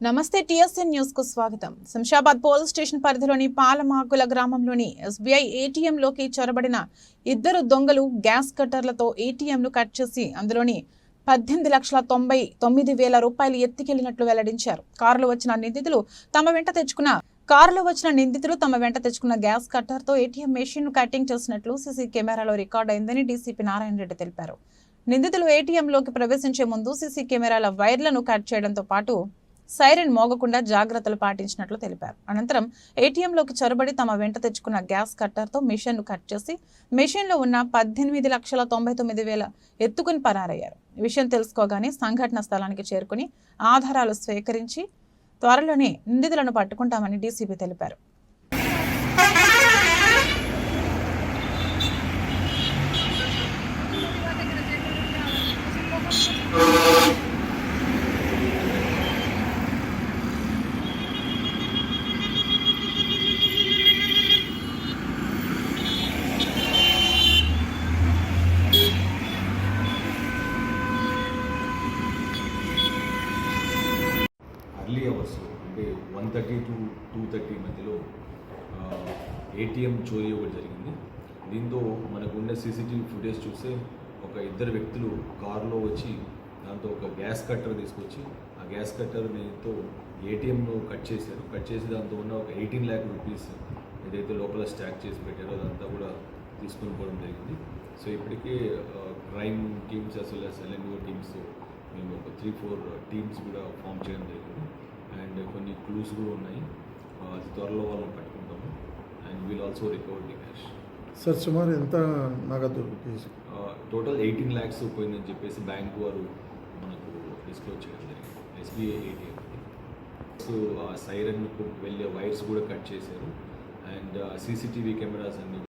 నమస్తే టిఎస్ఎన్ న్యూస్కు స్వాగతం. శంషాబాద్ పోలీస్ స్టేషన్ పరిధిలోని పాలమాకుల గ్రామంలోని ఎస్బీఐ ఏటీఎంలోకి చొరబడిన ఇద్దరు దొంగలు గ్యాస్ కట్టర్లతో ఏటీఎంను కట్ చేసి అందులోని పద్దెనిమిది లక్షల తొంభై తొమ్మిది వేల రూపాయలు ఎత్తికెళ్ళినట్లు వెల్లడించారు. కారులో వచ్చిన నిందితులు తమ వెంట తెచ్చుకున్న కారులో వచ్చిన నిందితులు తమ వెంట తెచ్చుకున్న గ్యాస్ కట్టర్తో ఏటీఎం మెషిన్ను కటింగ్ చేసినట్లు సీసీ కెమెరాలో రికార్డ్ అయిందని డీసీపీ నారాయణ రెడ్డి తెలిపారు. నిందితులు ఏటీఎంలోకి ప్రవేశించే ముందు సీసీ కెమెరాల వైర్లను కట్ చేయడంతో పాటు సైరన్ మోగకుండా జాగ్రత్తలు పాటించినట్లు తెలిపారు. అనంతరం ఏటీఎంలోకి చొరబడి తమ వెంట తెచ్చుకున్న గ్యాస్ కట్టర్తో మిషన్ను కట్ చేసి మిషన్లో ఉన్న పద్దెనిమిది లక్షల తొంభై తొమ్మిది వేల ఎత్తుకుని పరారయ్యారు. విషయం తెలుసుకోగానే సంఘటన స్థలానికి చేరుకుని ఆధారాలు స్వీకరించి త్వరలోనే నిందితులను పట్టుకుంటామని డీసీపీ తెలిపారు. అర్లీ అవర్స్ అంటే one thirty to two thirty మధ్యలో ఏటీఎం చోరీ ఒకటి జరిగింది. దీంతో మనకు ఉన్న సీసీటీవీ ఫుటేజ్ చూస్తే ఒక ఇద్దరు వ్యక్తులు కారులో వచ్చి దాంతో ఒక గ్యాస్ కట్టర్ తీసుకొచ్చి ఆ గ్యాస్ కట్టర్తో ఏటీఎంను కట్ చేశారు. కట్ చేసి దాంతో ఉన్న ఒక ఎయిటీన్ ల్యాక్ రూపీస్ ఏదైతే లోపల స్టాక్ చేసి పెట్టారో అదంతా కూడా తీసుకొని పోవడం జరిగింది. సో ఇప్పటికే crime teams as well as L N O teams మేము ఒక త్రీ ఫోర్ టీమ్స్ కూడా ఫామ్ చేయడం జరిగింది. అండ్ కొన్ని క్లూస్ కూడా ఉన్నాయి. అతి త్వరలో వాళ్ళని పట్టుకుంటాము. And we'll also recover the cash sir సుమారు ఎంత నగదు టోటల్ ఎయిటీన్ ల్యాక్స్ పోయిందని చెప్పేసి బ్యాంక్ వారు మనకు డిస్క్లోజ్ చేయడం జరిగింది. ఎస్బీఐ ఏటీఎం సో ఆ సైరన్ వెళ్ళే వైర్స్ కూడా కట్ చేశారు. అండ్ సీసీటీవీ కెమెరాస్ అన్ని